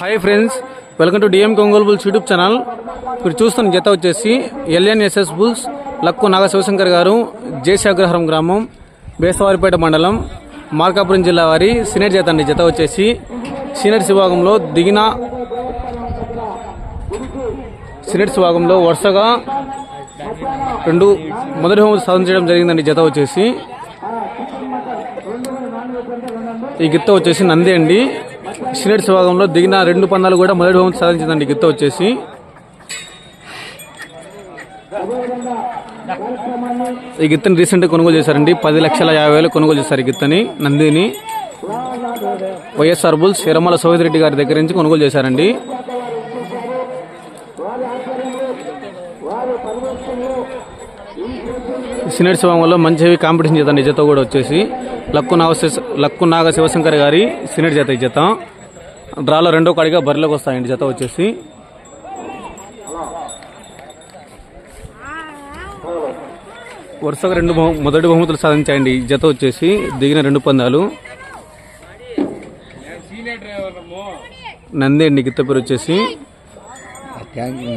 Hi friends welcome to DM కొంగోలు bulls YouTube channel ఇప్పుడు చూస్తున్న జత వచ్చేసి ఎల్ఎన్ఎస్ఎస్ బుల్స్ లక్కు నాగ శివశంకర్ గారు జయశాగ్రహారం గ్రామం బేసవారిపేట మండలం మార్కాపురం జిల్లా వారి సీనియర్ జత అండి. జత వచ్చేసి సీనియర్స్ విభాగంలో దిగిన సీనియర్స్ విభాగంలో వరుసగా రెండు మొదటి హోమ్ సాధించడం జరిగిందండి. జత వచ్చేసి ఈ గిత్త వచ్చేసి నంది అండి. సీనియర్స్ విభాగంలో దిగిన రెండు పందాలు కూడా మొదటి బహుమతి సాధించిందండి. ఈ గిత్త వచ్చేసి. ఈ గిత్తని రీసెంట్ కొనుగోలు చేశారండి. పది లక్షల యాభై వేలు కొనుగోలు చేశారు గిత్తని. నందిని వైఎస్ఆర్ బుల్స్ ఎరమల సోహిత్ రెడ్డి గారి దగ్గర నుంచి కొనుగోలు చేశారండి. సినేట్ విభాగంలో మంచి హెవీ కాంపిటీషన్ చేద్దాం ఈ జత కూడా వచ్చేసి. లక్కు నాగ లక్కు నాగ శివశంకర్ గారి సీనియర్ జత ఈ జత. డ్రాలో రెండో కాడిగా బరిలోకి వస్తాయండి జత వచ్చేసి. వరుసగా రెండు బహు- మొదటి బహుమతులు సాధించాయండి జత వచ్చేసి. దిగిన రెండు పందాలు. నంది అండి గిత్త పేరు వచ్చేసి.